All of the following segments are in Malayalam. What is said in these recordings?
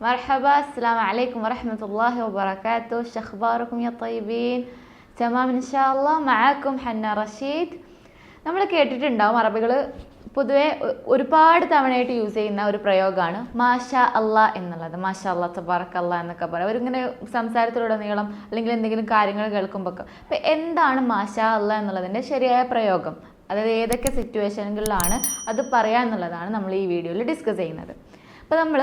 مرحبا السلام عليكم ورحمة الله وبركاته شو أخباركم يا طيبين تمام إن شاء الله معاكم حنا رشيد നമ്മൾ കേട്ടിട്ടുണ്ടാവും അറബികൾ പൊതുവെ ഒ- ഒരുപാട് തവണയായിട്ട് യൂസ് ചെയ്യുന്ന ഒരു പ്രയോഗമാണ് മാഷ അല്ലാ എന്നുള്ളത് മാഷ അല്ലാ തബാറക്ക് അല്ലാ എന്നൊക്കെ പറയും അവരിങ്ങനെ സംസാരത്തിലുടനീളം അല്ലെങ്കിൽ എന്തെങ്കിലും കാര്യങ്ങൾ കേൾക്കുമ്പോൾ ഒക്കെ അപ്പം എന്താണ് മാഷ അല്ലാ എന്നുള്ളതിൻ്റെ ശരിയായ പ്രയോഗം അതായത് ഏതൊക്കെ സിറ്റുവേഷനുകളിലാണ് അത് പറയുക എന്നുള്ളതാണ് നമ്മൾ ഈ വീഡിയോയിൽ ഡിസ്കസ് ചെയ്യുന്നത് അപ്പോൾ നമ്മൾ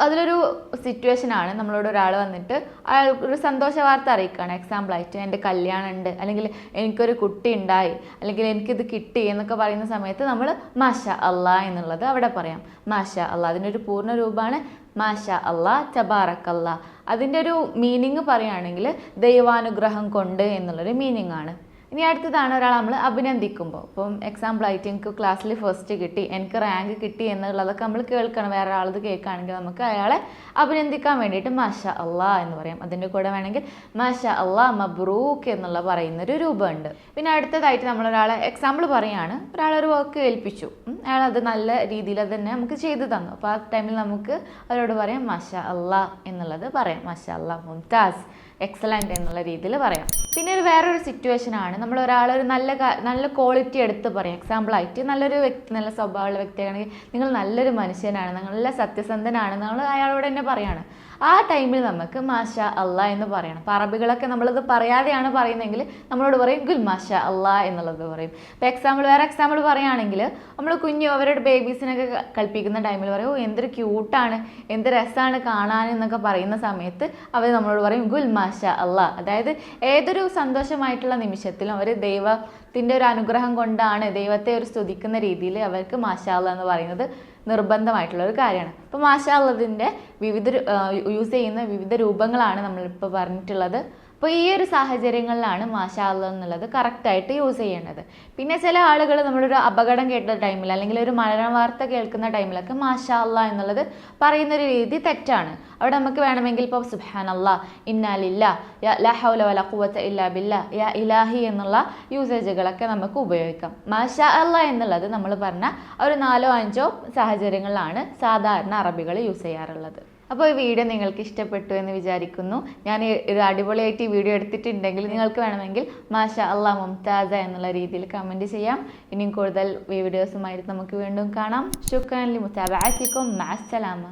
അതിലൊരു സിറ്റുവേഷൻ ആണ് നമ്മളോട് ഒരാൾ വന്നിട്ട് അയാൾ ഒരു സന്തോഷ വാർത്ത അറിയിക്കുകയാണ്. എക്സാമ്പിളായിട്ട് എന്റെ കല്യാണം ഉണ്ട്. അല്ലെങ്കിൽ എനിക്കൊരു കുട്ടി ഉണ്ടായി. അല്ലെങ്കിൽ എനിക്കിത് കിട്ടി എന്നൊക്കെ പറയുന്ന സമയത്ത് നമ്മൾ മാഷ അള്ളാ എന്നുള്ളത് അവിടെ പറയാം. മാഷ അള്ളാ അതിന്റെ ഒരു പൂർണ രൂപമാണ്. മാഷ അള്ളാ ചബാറക്കല്ല അതിന്റെ ഒരു മീനിങ് പറയുകയാണെങ്കിൽ ദൈവാനുഗ്രഹം കൊണ്ട് എന്നുള്ളൊരു മീനിങ് ആണ്. ഇനി അടുത്തതാണ് ഒരാൾ നമ്മൾ അഭിനന്ദിക്കുമ്പോൾ ഇപ്പം എക്സാമ്പിൾ ആയിട്ട് എനിക്ക് ക്ലാസ്സിൽ ഫസ്റ്റ് കിട്ടി എനിക്ക് റാങ്ക് കിട്ടി എന്നുള്ളതൊക്കെ നമ്മൾ കേൾക്കണം. വേറെ ആളത് കേൾക്കുകയാണെങ്കിൽ നമുക്ക് അയാളെ അഭിനന്ദിക്കാൻ വേണ്ടിയിട്ട് മാഷ അള്ളാ എന്ന് പറയാം. അതിന്റെ കൂടെ വേണമെങ്കിൽ മാഷ അള്ളാ മബ്രൂക്ക് എന്നുള്ള പറയുന്നൊരു രൂപമുണ്ട്. പിന്നെ അടുത്തതായിട്ട് നമ്മൾ ഒരാളെ എക്സാമ്പിൾ പറയുകയാണ് ഒരാളൊരു വർക്ക് ഏൽപ്പിച്ചു. അയാൾ അത് നല്ല രീതിയിൽ അത് തന്നെ നമുക്ക് ചെയ്തു തന്നു. അപ്പോൾ ആ ടൈമിൽ നമുക്ക് അവരോട് പറയാം മാഷ അള്ളാ എന്നുള്ളത് പറയാം. മാഷ അള്ളാ മുംതാസ്. എക്സലന്റ് എന്നുള്ള രീതിയിൽ പറയാം. പിന്നെ ഒരു വേറൊരു സിറ്റുവേഷൻ ആണ്. നമ്മൾ ഒരാൾ ഒരു നല്ല നല്ല ക്വാളിറ്റി എടുത്ത് പറയാം. എക്സാമ്പിൾ ആയിട്ട് നല്ലൊരു വ്യക്തി നല്ല സ്വഭാവമുള്ള വ്യക്തിയാണെങ്കിൽ നിങ്ങൾ നല്ലൊരു മനുഷ്യനാണ് നിങ്ങൾ നല്ല സത്യസന്ധനാണ് നമ്മൾ അയാളോട് തന്നെ പറയാണ്. ആ ടൈമിൽ നമുക്ക് മാഷ അല്ല എന്ന് പറയണം. അപ്പോൾ അറബികളൊക്കെ നമ്മളത് പറയാതെയാണ് പറയുന്നതെങ്കിൽ നമ്മളോട് പറയും ഗുൽ മാഷ അല്ല എന്നുള്ളത് പറയും. ഇപ്പോൾ എക്സാമ്പിൾ വേറെ എക്സാമ്പിൾ പറയുകയാണെങ്കിൽ നമ്മൾ കുഞ്ഞു അവരുടെ ബേബീസിനൊക്കെ കളിപ്പിക്കുന്ന ടൈമിൽ പറയും ഓ എന്തൊരു ക്യൂട്ടാണ് എന്ത് രസമാണ് കാണാൻ എന്നൊക്കെ പറയുന്ന സമയത്ത് അവർ നമ്മളോട് പറയും ഗുൽ മാഷ അല്ല അതായത് ഏതൊരു സന്തോഷമായിട്ടുള്ള നിമിഷത്തിലും അവർ ദൈവത്തിന്റെ ഒരു അനുഗ്രഹം കൊണ്ടാണ് ദൈവത്തെ ഒരു സ്തുതിക്കുന്ന രീതിയിൽ അവർക്ക് മാഷ അള്ളാ എന്ന് പറയുന്നത് നിർബന്ധമായിട്ടുള്ള ഒരു കാര്യമാണ്. അപ്പോൾ മാഷാ അള്ളതിന്റെ വിവിധ യൂസ് ചെയ്യുന്ന വിവിധ രൂപങ്ങളാണ് നമ്മളിപ്പോൾ പറഞ്ഞിട്ടുള്ളത്. അപ്പോൾ ഈ ഒരു സാഹചര്യങ്ങളിലാണ് അള്ള എന്നുള്ളത് കറക്റ്റായിട്ട് യൂസ് ചെയ്യേണ്ടത്. പിന്നെ ചില ആളുകൾ നമ്മളൊരു അപകടം കേട്ട ടൈമിൽ അല്ലെങ്കിൽ ഒരു മരണ വാർത്ത കേൾക്കുന്ന ടൈമിലൊക്കെ മാഷാ അള്ള എന്നുള്ളത് പറയുന്നൊരു രീതി തെറ്റാണ്. അവിടെ നമുക്ക് വേണമെങ്കിൽ ഇപ്പോൾ സുഹാൻ അല്ല ഇന്നാലില്ല ലാ ഹൗല വല കുവത്ത ഇല്ലാ ബില്ല യാ ഇലാഹി എന്നുള്ള യൂസേജുകളൊക്കെ നമുക്ക് ഉപയോഗിക്കാം. മാഷാ അല്ല എന്നുള്ളത് നമ്മൾ പറഞ്ഞ ഒരു നാലോ അഞ്ചോ സാഹചര്യങ്ങളിലാണ് സാധാരണ അറബികൾ യൂസ് ചെയ്യാറുള്ളത്. അപ്പോൾ ഈ വീഡിയോ നിങ്ങൾക്ക് ഇഷ്ടപ്പെട്ടു എന്ന് വിചാരിക്കുന്നു. ഞാൻ ഒരു അടിപൊളിയായിട്ട് ഈ വീഡിയോ എടുത്തിട്ടുണ്ടെങ്കിൽ നിങ്ങൾക്ക് വേണമെങ്കിൽ മാഷ അള്ളാ മുംതാസ എന്നുള്ള രീതിയിൽ കമന്റ് ചെയ്യാം. ഇനിയും കൂടുതൽ വീഡിയോസുമായിട്ട് നമുക്ക് വീണ്ടും കാണാം. ഷുക്കാൻ ലി മുത്താബാത്തിക്കും മാസലാമ